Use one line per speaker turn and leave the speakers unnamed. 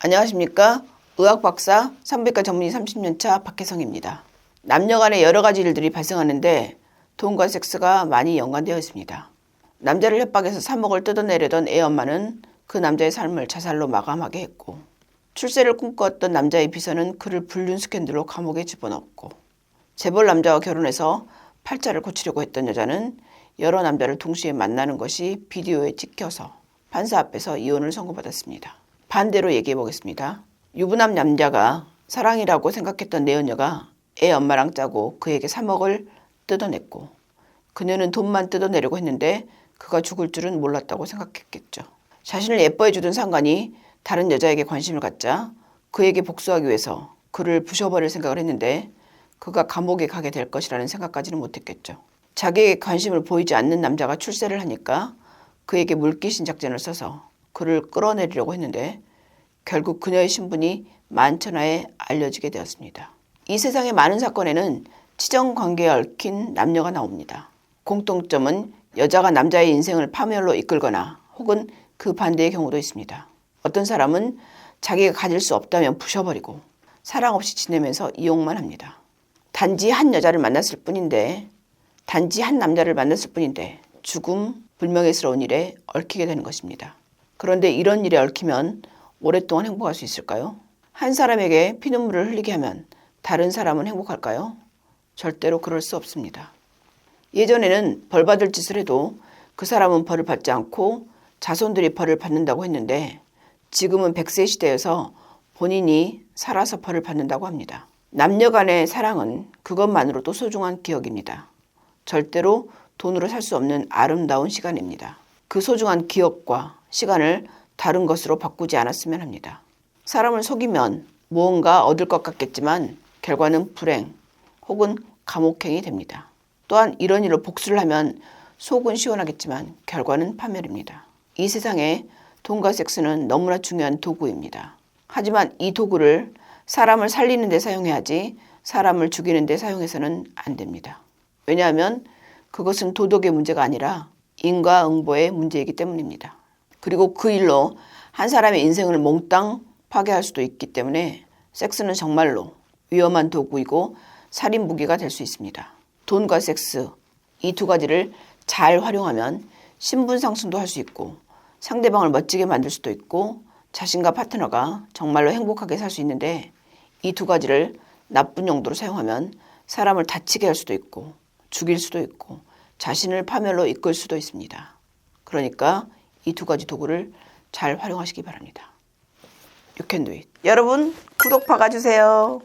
안녕하십니까? 의학 박사, 산부인과 전문의 30년차 박혜성입니다. 남녀 간의 여러 가지 일들이 발생하는데 돈과 섹스가 많이 연관되어 있습니다. 남자를 협박해서 3억을 뜯어내려던 애 엄마는 그 남자의 삶을 자살로 마감하게 했고 출세를 꿈꾸었던 남자의 비서는 그를 불륜 스캔들로 감옥에 집어넣었고 재벌 남자와 결혼해서 팔자를 고치려고 했던 여자는 여러 남자를 동시에 만나는 것이 비디오에 찍혀서 판사 앞에서 이혼을 선고받았습니다. 반대로 얘기해 보겠습니다. 유부남 남자가 사랑이라고 생각했던 내연녀가 애 엄마랑 짜고 그에게 3억을 뜯어냈고 그녀는 돈만 뜯어내려고 했는데 그가 죽을 줄은 몰랐다고 생각했겠죠. 자신을 예뻐해 주던 상관이 다른 여자에게 관심을 갖자 그에게 복수하기 위해서 그를 부셔버릴 생각을 했는데 그가 감옥에 가게 될 것이라는 생각까지는 못했겠죠. 자기에게 관심을 보이지 않는 남자가 출세를 하니까 그에게 물귀신 작전을 써서 그를 끌어내리려고 했는데 결국 그녀의 신분이 만천하에 알려지게 되었습니다. 이 세상의 많은 사건에는 치정 관계에 얽힌 남녀가 나옵니다. 공통점은 여자가 남자의 인생을 파멸로 이끌거나 혹은 그 반대의 경우도 있습니다. 어떤 사람은 자기가 가질 수 없다면 부셔버리고 사랑 없이 지내면서 이용만 합니다. 단지 한 여자를 만났을 뿐인데 단지 한 남자를 만났을 뿐인데 죽음 불명예스러운 일에 얽히게 되는 것입니다. 그런데 이런 일에 얽히면 오랫동안 행복할 수 있을까요? 한 사람에게 피눈물을 흘리게 하면 다른 사람은 행복할까요? 절대로 그럴 수 없습니다. 예전에는 벌 받을 짓을 해도 그 사람은 벌을 받지 않고 자손들이 벌을 받는다고 했는데 지금은 100세 시대여서 본인이 살아서 벌을 받는다고 합니다. 남녀 간의 사랑은 그것만으로도 소중한 기억입니다. 절대로 돈으로 살 수 없는 아름다운 시간입니다. 그 소중한 기억과 시간을 다른 것으로 바꾸지 않았으면 합니다. 사람을 속이면 무언가 얻을 것 같겠지만 결과는 불행 혹은 감옥행이 됩니다. 또한 이런 일로 복수를 하면 속은 시원하겠지만 결과는 파멸입니다. 이 세상에 돈과 섹스는 너무나 중요한 도구입니다. 하지만 이 도구를 사람을 살리는 데 사용해야지 사람을 죽이는 데 사용해서는 안 됩니다. 왜냐하면 그것은 도덕의 문제가 아니라 인과응보의 문제이기 때문입니다. 그리고 그 일로 한 사람의 인생을 몽땅 파괴할 수도 있기 때문에 섹스는 정말로 위험한 도구이고 살인 무기가 될 수 있습니다. 돈과 섹스 이 두 가지를 잘 활용하면 신분 상승도 할 수 있고 상대방을 멋지게 만들 수도 있고 자신과 파트너가 정말로 행복하게 살 수 있는데 이 두 가지를 나쁜 용도로 사용하면 사람을 다치게 할 수도 있고 죽일 수도 있고 자신을 파멸로 이끌 수도 있습니다. 그러니까 이 두 가지 도구를 잘 활용하시기 바랍니다. You can. 여러분 구독 박아주세요.